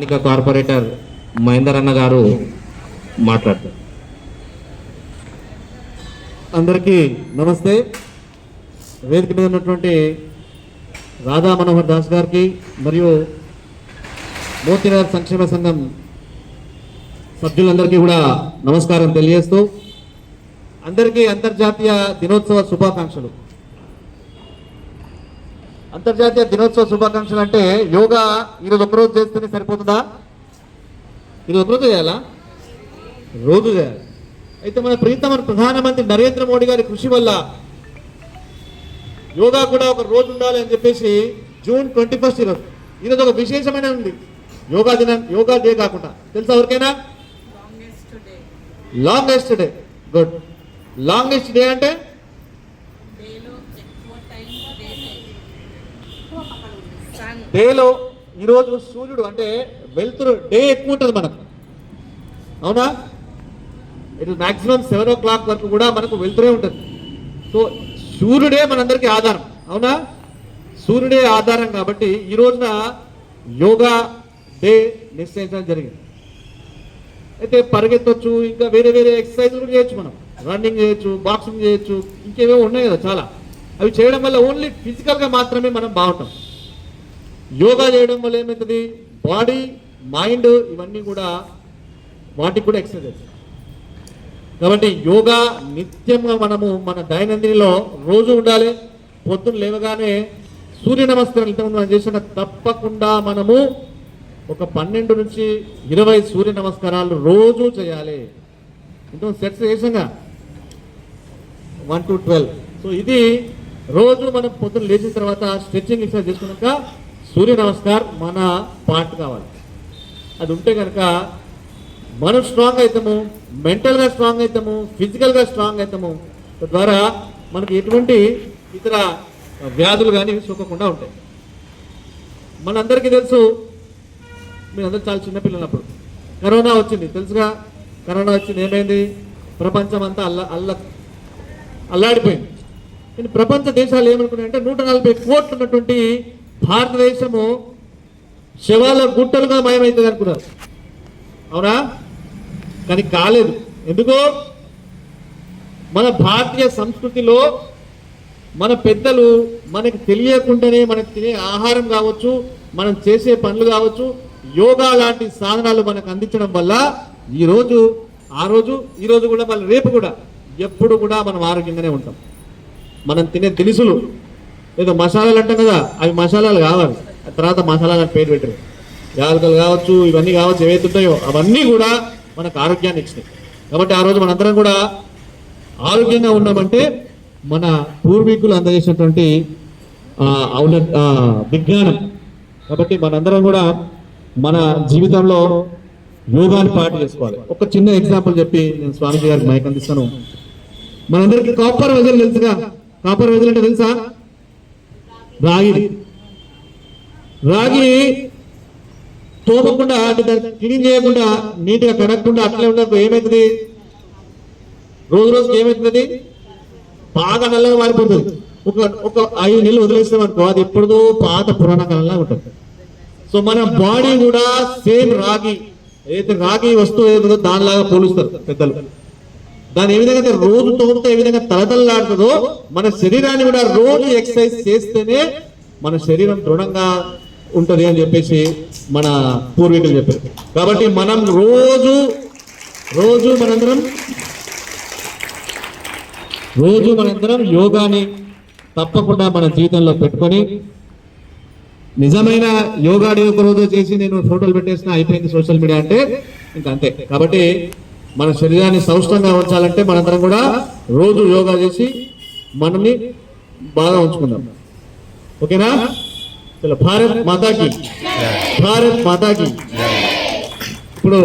స్థానిక కార్పొరేటర్ మహేందర్ అన్న గారు మాట్లాడతారు. అందరికీ నమస్తే. వేదిక మీద ఉన్నటువంటి రాధా మనోహర్ దాస్ గారికి మరియు మోతినగర్ సంక్షేమ సంఘం సభ్యులందరికీ కూడా నమస్కారం తెలియజేస్తూ అందరికీ అంతర్జాతీయ దినోత్సవ శుభాకాంక్షలు. అంతర్జాతీయ దినోత్సవ శుభాకాంక్షలు అంటే యోగా ఈరోజు ఒకరోజు చేస్తేనే సరిపోతుందా? ఈరోజు ఒకరోజు చేయాలా? రోజు చేయాలి. అయితే మన ప్రీతమ ప్రధానమంత్రి నరేంద్ర మోడీ గారి కృషి వల్ల యోగా కూడా ఒక రోజు ఉండాలి అని చెప్పేసి జూన్ ట్వంటీ ఫస్ట్ ఈరోజు. ఈరోజు ఒక విశేషమైన ఉంది. యోగా దినం యోగా డే కాకుండా. తెలుసా ఎవరికైనా. Longest day good longest day అంటే డేలో ఎక్కువ టైం డే సన్ డేలో ఈరోజు సూర్యుడు అంటే వెలుతురు డే ఎక్కువ ఉంటుంది మనకు. అవునా? ఇటు మాక్సిమం సెవెన్ ఓ క్లాక్ వరకు కూడా మనకు వెళ్తురే ఉంటుంది. సో సూర్యుడే మనందరికీ ఆధారం. అవునా? సూర్యుడే ఆధారం కాబట్టి ఈ రోజున యోగా డే నిశ్చయించడం జరిగింది. అయితే పరిగెత్తొచ్చు ఇంకా వేరే వేరే ఎక్సర్సైజ్లు కూడా చేయొచ్చు మనం. రన్నింగ్ చేయొచ్చు బాక్సింగ్ చేయొచ్చు ఇంకేమేమో ఉన్నాయి కదా చాలా. అవి చేయడం వల్ల ఓన్లీ ఫిజికల్గా మాత్రమే మనం బాగుంటాం. యోగా చేయడం వల్ల ఏమవుతుంది బాడీ మైండ్ ఇవన్నీ కూడా వాటికి కూడా ఎక్సర్సైజ్ కాబట్టి యోగా నిత్యంగా మనము మన దైనందినిలో రోజు ఉండాలి. పొద్దున్న లేవగానే సూర్య నమస్కారం ఇంతకుముందు మనం చేసిన తప్పకుండా మనము ఒక పన్నెండు నుంచి ఇరవై సూర్య నమస్కారాలు రోజు చేయాలి. ఇంతకు సెట్స్ చేసాగా వన్ టు ట్వెల్వ్. సో ఇది రోజు మనం పొద్దున్న లేచిన తర్వాత స్ట్రెచ్చింగ్ ఎక్సర్సైజ్ చేసుకున్నాక సూర్య నమస్కార్ మన పార్ట్ కావాలి. అది ఉంటే కనుక మనం స్ట్రాంగ్ అవుతాము మెంటల్గా స్ట్రాంగ్ అవుతాము ఫిజికల్గా స్ట్రాంగ్ అవుతాము తద్వారా మనకి ఎటువంటి ఇతర వ్యాధులు కానీ సోకకుండా ఉంటాయి. మనందరికీ తెలుసు మీరందరూ చాలా చిన్నపిల్లలప్పుడు కరోనా వచ్చింది తెలుసుగా? కరోనా వచ్చింది ఏమైంది? ప్రపంచం అంతా అల్ల అల్ల అల్లాడిపోయింది. కానీ ప్రపంచ దేశాలు ఏమనుకున్నాయంటే నూట నలభై కోట్లు ఉన్నటువంటి భారతదేశము శవాల గుట్టలుగా మాయమవుతుంది అనుకున్నారు. అవునా? కానీ కాలేదు. ఎందుకు? మన భారతీయ సంస్కృతిలో మన పెద్దలు మనకు తెలియకుండానే మనకు తినే ఆహారం కావచ్చు మనం చేసే పనులు కావచ్చు యోగా లాంటి సాధనాలు మనకు అందించడం వల్ల ఈరోజు ఆ రోజు ఈరోజు కూడా మళ్ళీ రేపు కూడా ఎప్పుడు కూడా మనం ఆరోగ్యంగానే ఉంటాం. మనం తినే దినుసులు ఏదో మసాలాలు అంటాం కదా అవి మసాలాలు కావాలి. ఆ తర్వాత మసాలాలు అని పేరు పెట్టరు. యాలకలు కావచ్చు ఇవన్నీ కావచ్చు ఏవైతే ఉంటాయో అవన్నీ కూడా మనకు ఆరోగ్యాన్ని ఇచ్చినాయి. కాబట్టి ఆ రోజు మనందరం కూడా ఆరోగ్యంగా ఉన్నామంటే మన పూర్వీకులు అందజేసినటువంటి అవున విజ్ఞానం. కాబట్టి మనందరం కూడా మన జీవితంలో యోగాన్ని పాటు చేసుకోవాలి. ఒక చిన్న ఎగ్జాంపుల్ చెప్పి నేను స్వామిజీ గారికి మైక్ అందిస్తాను. మనందరికీ కాపర్ వెజల్ తెలుసుగా? కాపర్ వెజల్ అంటే తెలుసా? రాగి. రాగి తోమకుండా అంటే దాన్ని క్లీన్ చేయకుండా నీట్గా కడగకుండా అట్లే ఉండదు ఏమవుతుంది రోజు రోజుకి ఏమవుతుంది బాగా నల్లగా మారిపోతుంది. ఒక ఒక ఐదు నెలలు వదిలేస్తాం అనుకో అది ఎప్పుడుదో పాత పురాణ కాలంలా ఉంటుంది. సో మన బాడీ కూడా సేమ్ రాగి ఏదైతే రాగి వస్తువు ఏదో దానిలాగా పోలుస్తారు పెద్దలు. దాని ఏ విధంగా అయితే రోజు తోడితే ఏ విధంగా తలతల్లాడుతుందో మన శరీరాన్ని కూడా రోజు ఎక్సర్సైజ్ చేస్తేనే మన శరీరం దృఢంగా ఉంటది అని చెప్పేసి మన పూర్వీకులు చెప్పారు. కాబట్టి మనం రోజు రోజు మనందరం రోజు మనందరం యోగాని తప్పకుండా మన జీవితంలో పెట్టుకొని నిజమైన యోగాడి ఒక రోజు చేసి నేను ఫోటోలు పెట్టేసిన అయిపోయింది సోషల్ మీడియా అంటే ఇంకా అంతే. కాబట్టి మన శరీరాన్ని సౌష్టంగా ఉంచాలంటే మనందరం కూడా రోజు యోగా చేసి మనల్ని బాగా ఉంచుకుందాం. ఓకేనా? చలో భారత్ మాతాకి. భారత్ మాతాకి. ఇప్పుడు